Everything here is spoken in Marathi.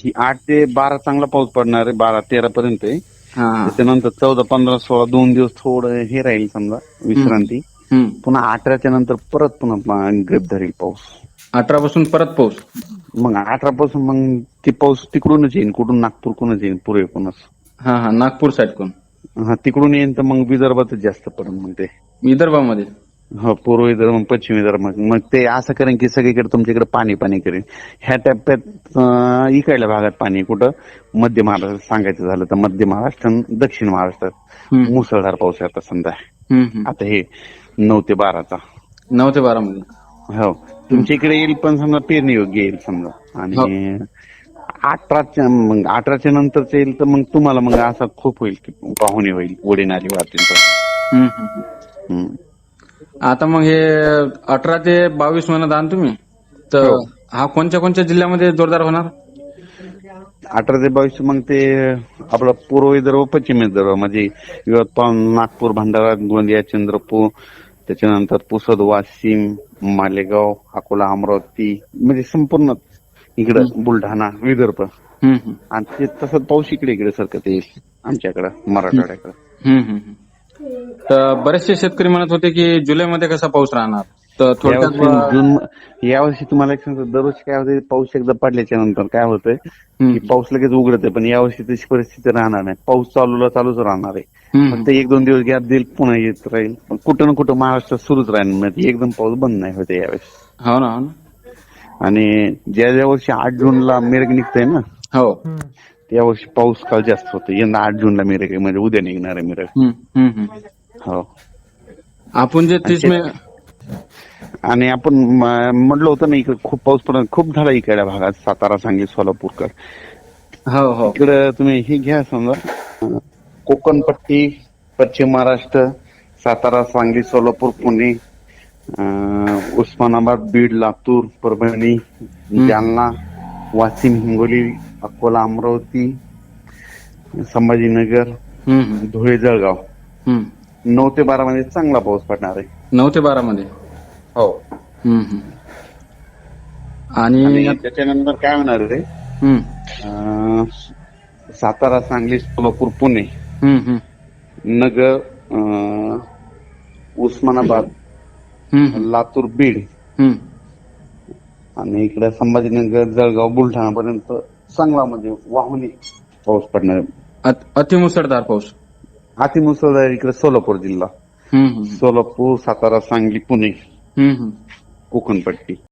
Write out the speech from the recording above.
ही आठ ते बारा चांगला पाऊस पडणार आहे बारा तेरा पर्यंत आहे. त्याच्यानंतर चौदा पंधरा सोळा दोन दिवस थोडं हे राहील समजा विश्रांती. पुन्हा अठराच्या नंतर परत पुन्हा ग्रेप धरेल पाऊस. अठरा पासून परत पाऊस? मग अठरा पासून मग ते पाऊस तिकडूनच येईल कुठून नागपूरकडूनच येईल पूर्वेकडूनच हा हा नागपूर साईड कोण? हा तिकडून येईन तर मग विदर्भातच जास्त पडेल मग ते. विदर्भामध्ये? हो पूर्व विदर्भ मग पश्चिम विदर्भ मग ते असं करेन की सगळीकडे तुमच्याकडे पाणी पाणी करेन. ह्या टप्प्यात इकडल्या भागात पाणी कुठं? मध्य महाराष्ट्र सांगायचं झालं तर मध्य महाराष्ट्र दक्षिण महाराष्ट्रात. मुसळधार पाऊस आहे आता समजा. आता हे नऊ ते बाराचा. नऊ ते बारा मध्ये हो. तुमच्या इकडे येईल पण समजा पेरणी योग्य येईल समजा. आणि अठराच्या मग अठराच्या नंतरच येईल तर मग तुम्हाला मग असा खूप होईल की पाहुणे होईल नाली वाहतील तर आता मग हे अठरा ते बावीस म्हणत आहात तुम्ही तर हो. हा कोणत्या कोणत्या जिल्ह्यामध्ये जोरदार होणार अठरा ते बावीस मग ते आपलं पूर्व विदर्भ पश्चिम विदर्भ म्हणजे यवतमाळ नागपूर भंडारा गोंदिया चंद्रपूर त्याच्यानंतर पुसद वाशिम मालेगाव अकोला अमरावती म्हणजे संपूर्ण इकडं बुलढाणा विदर्भ हम्म, हम्म. आणि ते तसं पाऊस इकडे इकडे सरकत येईल आमच्याकडं मराठवाड्याकडं हम्म, हम्म, हम्म. तर बरेचसे शेतकरी म्हणत होते की जुलैमध्ये कसा पाऊस राहणार? तर थोडक्यात यावर्षी जून यावर्षी तुम्हाला एक सांगतो दरवर्षी काय होते पाऊस एकदा पडल्याच्या नंतर काय होतंय हम्म, की पाऊस लगेच उघडते पण यावर्षी तशी परिस्थिती राहणार नाही. पाऊस चालूला चालूच राहणार आहे. हम्म, फक्त एक दोन दिवस गॅप देईल पुन्हा येत राहील. पण कुठं ना कुठं महाराष्ट्रात सुरूच राहील म्हणजे एकदम पाऊस बंद नाही होते यावेळेस. हो ना हो ना. आणि ज्या ज्या वर्षी आठ जूनला मेरग निघतंय ना हो. त्या वर्षी पाऊस काळ जास्त होतो. यंदा आठ जूनला मेरग आहे म्हणजे उद्या निघणार आहे मेरग. हम्म, हम्म, हम्म. हो. आपण जे तीस मे आणि आपण म- म्हटलं होतं ना इकडे खूप पाऊस पडत खूप झाला इकडल्या भागात सातारा सांगली सोलापूरकर. हो हो. इकडं तुम्ही हे घ्या समजा. अं, कोकणपट्टी पश्चिम महाराष्ट्र सातारा सांगली सोलापूर पुणे अं, उस्मानाबाद बीड लातूर परभणी जालना वाशिम हिंगोली अकोला अमरावती संभाजीनगर धुळे जळगाव. नऊ ते बारा मध्ये चांगला पाऊस पडणार आहे. नऊ ते बारा मध्ये? हो. हम्म, हम्म. आणि आणि त्याच्यानंतर काय होणार हम्म, अं, सातारा सांगली सोलापूर पुणे. हम्म, हम्म, नगर अं, उस्मानाबाद हम्म, लातूर बीड. हम्म. आणि इकडे संभाजीनगर जळगाव बुलढाणा पर्यंत चांगला म्हणजे वाहुनी पाऊस पडणार. अत- अतिमुसळधार पाऊस. अतिमुसळधार इकडे सोलापूर जिल्हा. हम्म, हम्म, सोलापूर सातारा सांगली पुणे. हम्म, हम्म. कोकणपट्टी.